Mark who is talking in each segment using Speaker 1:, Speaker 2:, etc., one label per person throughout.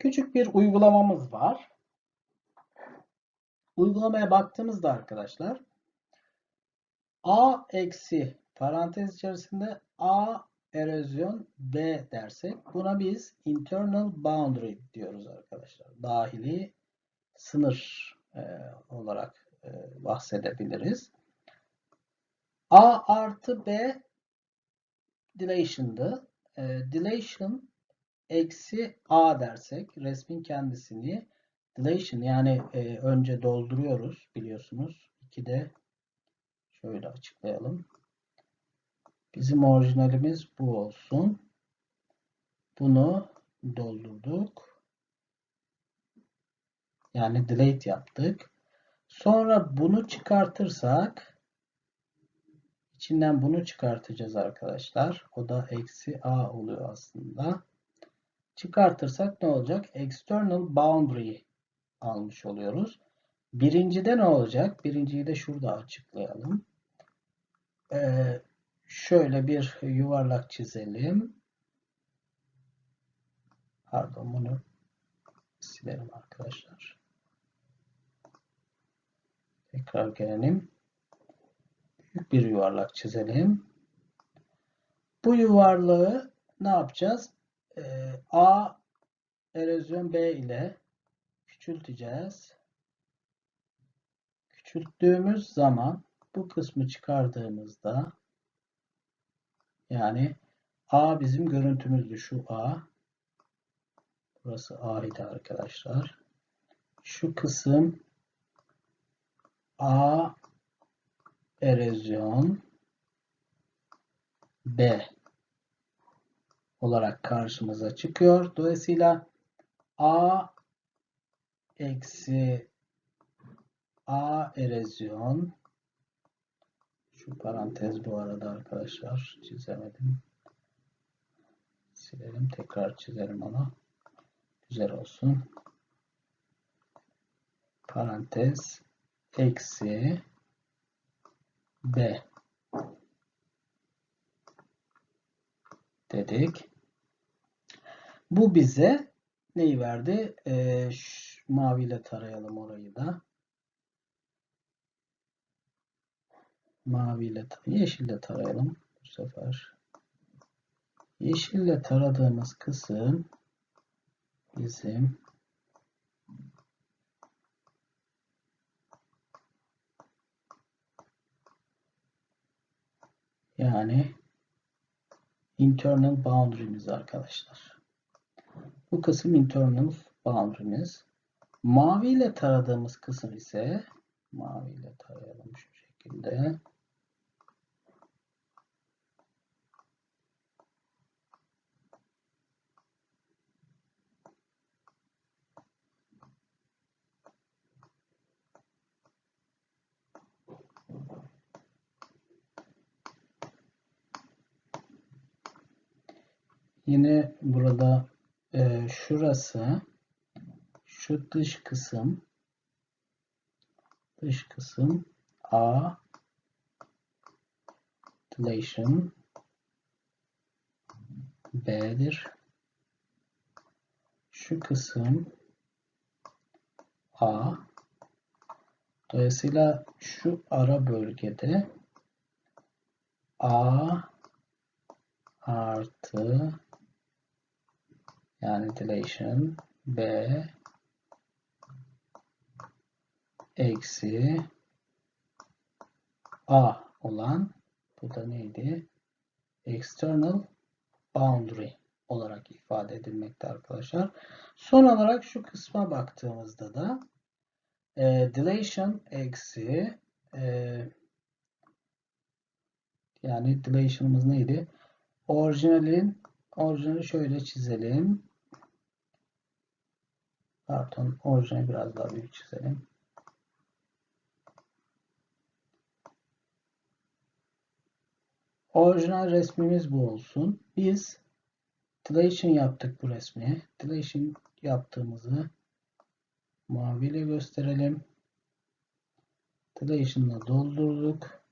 Speaker 1: Küçük bir uygulamamız var. Uygulamaya baktığımızda arkadaşlar A eksi parantez içerisinde A erozyon B dersek buna biz internal boundary diyoruz arkadaşlar. Dahili sınır e, olarak e, bahsedebiliriz. A artı B dilation'dı. E, dilation eksi A dersek resmin kendisini dilation yani e, önce dolduruyoruz biliyorsunuz. 2'de şöyle açıklayalım. Bizim orijinalimiz bu olsun. Bunu doldurduk. Yani delete yaptık. Sonra bunu çıkartırsak içinden bunu çıkartacağız arkadaşlar. O da eksi a oluyor aslında. Çıkartırsak ne olacak? External boundary almış oluyoruz. Birincide ne olacak? Birinciyi de şurada açıklayalım. Ee, şöyle bir yuvarlak çizelim. Pardon bunu silelim arkadaşlar. Tekrar gelelim. Büyük bir yuvarlak çizelim. Bu yuvarlağı ne yapacağız? Ee, A erozyon B ile küçülteceğiz. Küçülttüğümüz zaman bu kısmı çıkardığımızda yani A bizim görüntümüzdü şu A. Burası A idi arkadaşlar. Şu kısım A erozyon B olarak karşımıza çıkıyor. Dolayısıyla A eksi A erozyon şu parantez bu arada arkadaşlar çizemedim. Silelim tekrar çizelim onu. Güzel olsun. Parantez eksi B dedik. Bu bize neyi verdi? Şu, maviyle tarayalım orayı da. Maviyle, yeşille tarayalım bu sefer. Yeşille taradığımız kısım bizim yani internal boundary'miz arkadaşlar. Bu kısım internal boundary'miz. Mavi ile taradığımız kısım ise mavi ile tarayalım şu şekilde. Yine burada e, şurası şu dış kısım dış kısım A dilation B'dir. Şu kısım A Dolayısıyla şu ara bölgede A artı yani dilation B eksi A olan bu da neydi? External boundary olarak ifade edilmekte arkadaşlar. Son olarak şu kısma baktığımızda da e, dilation eksi e, yani dilation'ımız neydi? Orijinalin orijinali şöyle çizelim. Pardon, orijinali biraz daha büyük çizelim. Orijinal resmimiz bu olsun. Biz dilation yaptık bu resmi. Dilation yaptığımızı maviyle gösterelim. Dilation'la doldurduk.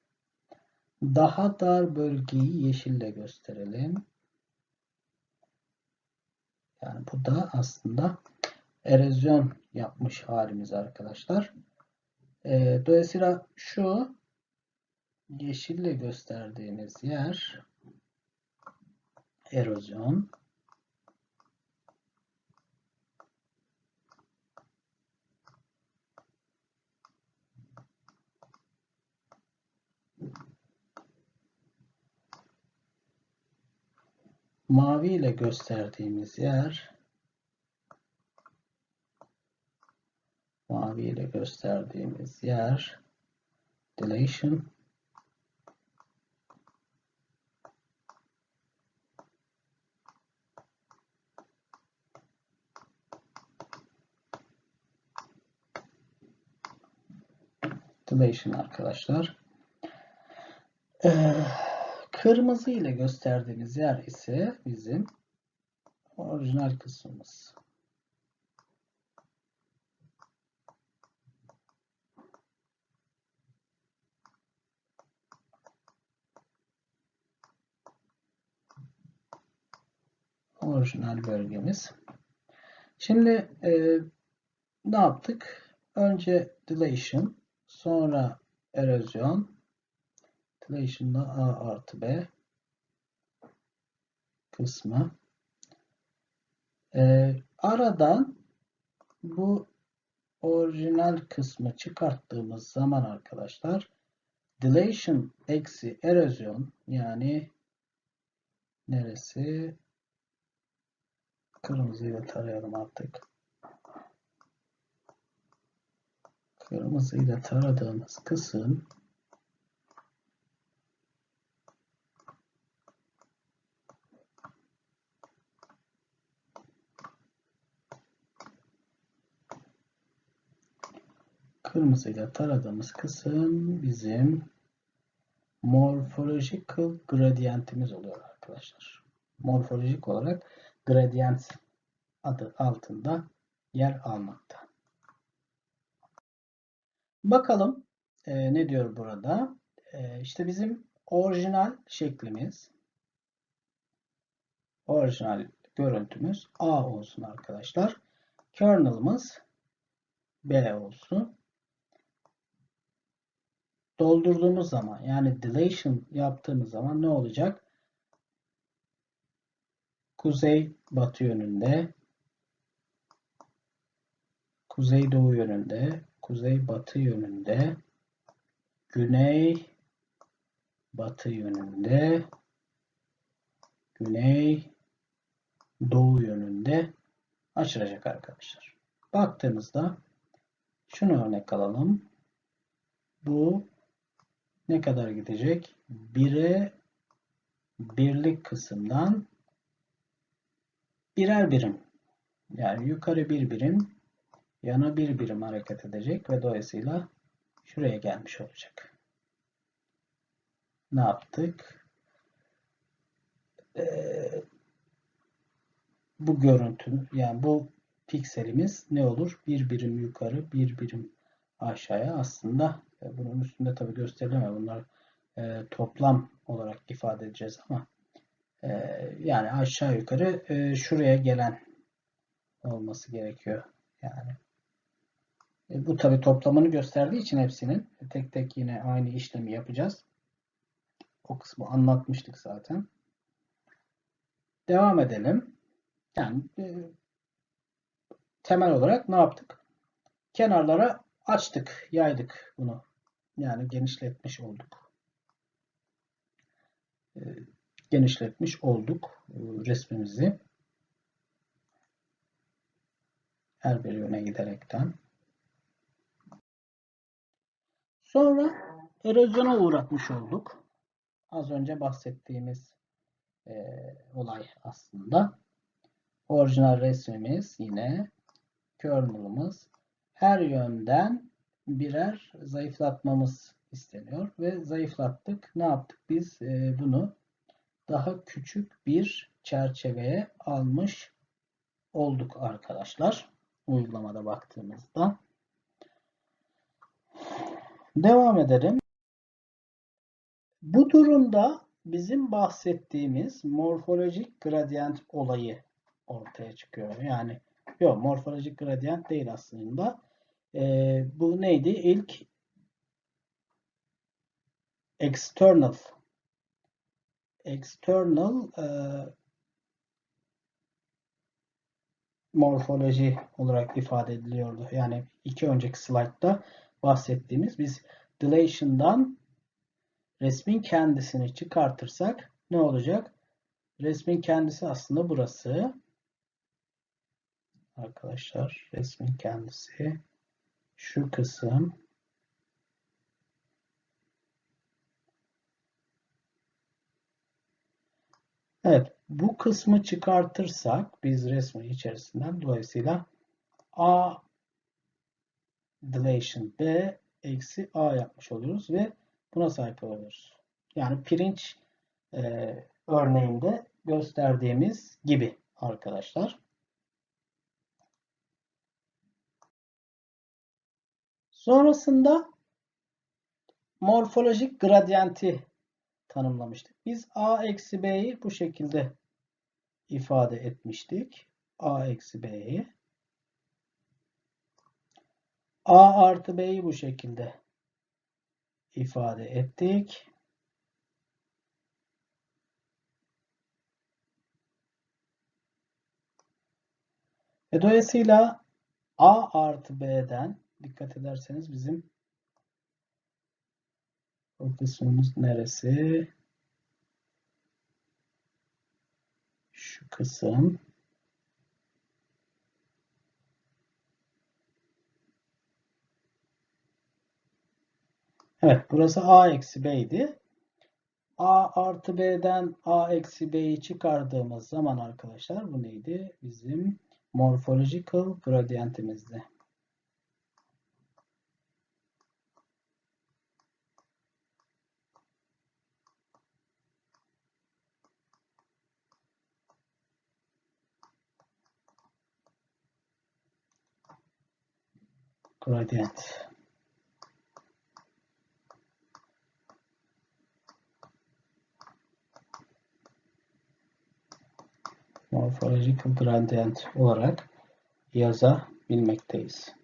Speaker 1: Daha dar bölgeyi yeşille gösterelim. Yani bu da aslında erozyon yapmış halimiz arkadaşlar. Ee, dolayısıyla şu yeşille gösterdiğimiz yer erozyon. Mavi ile gösterdiğimiz yer mavi ile gösterdiğimiz yer dilation dilation arkadaşlar. Ee, kırmızı ile gösterdiğimiz yer ise bizim orijinal kısmımız. Orijinal bölgemiz. Şimdi e, ne yaptık? Önce dilation, sonra erozyon, dilation'da A artı B kısmı. E, aradan bu orijinal kısmı çıkarttığımız zaman arkadaşlar dilation eksi erozyon yani neresi Kırmızıyla tarayalım artık. Kırmızıyla taradığımız kısım kırmızıyla taradığımız kısım bizim morphological gradientimiz oluyor arkadaşlar. Morfolojik olarak gradient adı altında yer almakta. Bakalım e, ne diyor burada? E, işte bizim orijinal şeklimiz, orijinal görüntümüz A olsun arkadaşlar. Kernel'ımız B olsun. Doldurduğumuz zaman yani dilation yaptığımız zaman ne olacak? Kuzey batı yönünde kuzeydoğu yönünde, kuzeybatı yönünde, güney batı yönünde, güney doğu yönünde açılacak arkadaşlar. Baktığımızda şunu örnek alalım. Bu ne kadar gidecek? 1'e birlik kısımdan birer birim yani yukarı bir birim yana bir birim hareket edecek ve dolayısıyla şuraya gelmiş olacak. Ne yaptık? Ee, bu görüntü yani bu pikselimiz ne olur? Bir birim yukarı, bir birim aşağıya aslında bunun üstünde tabi gösterilemez. Bunlar e, toplam olarak ifade edeceğiz ama yani aşağı yukarı e, şuraya gelen olması gerekiyor. Yani e, bu tabi toplamını gösterdiği için hepsinin tek tek yine aynı işlemi yapacağız. O kısmı anlatmıştık zaten. Devam edelim. Yani e, temel olarak ne yaptık? Kenarlara açtık, yaydık bunu. Yani genişletmiş olduk. Genişletmiş olduk e, resmimizi. Her bir yöne giderekten. Sonra erozyona uğratmış olduk. Az önce bahsettiğimiz e, olay aslında. Orijinal resmimiz yine kernel'ımız her yönden birer zayıflatmamız isteniyor ve zayıflattık. Ne yaptık biz? E, bunu daha küçük bir çerçeveye almış olduk arkadaşlar. Uygulamada baktığımızda. Devam edelim. Bu durumda bizim bahsettiğimiz morfolojik gradient olayı ortaya çıkıyor. Yani Yok morfolojik gradient değil aslında. Ee, bu neydi? İlk external external e, morfoloji olarak ifade ediliyordu. Yani iki önceki slaytta bahsettiğimiz biz dilation'dan resmin kendisini çıkartırsak ne olacak? Resmin kendisi aslında burası. Arkadaşlar resmin kendisi şu kısım Evet, bu kısmı çıkartırsak biz resmin içerisinden dolayısıyla A dilation B eksi A yapmış oluyoruz ve buna sahip oluyoruz. Yani pirinç e, örneğinde gösterdiğimiz gibi arkadaşlar. Sonrasında morfolojik gradyenti tanımlamıştık. Biz a eksi b'yi bu şekilde ifade etmiştik. a eksi b'yi. a artı b'yi bu şekilde ifade ettik. Ve dolayısıyla a artı b'den dikkat ederseniz bizim o kısmımız neresi? Şu kısım. Evet burası a eksi b idi. a artı b'den a eksi b'yi çıkardığımız zaman arkadaşlar bu neydi? Bizim morphological gradientimizdi. Gradient. Morphological gradient olarak yazabilmekteyiz.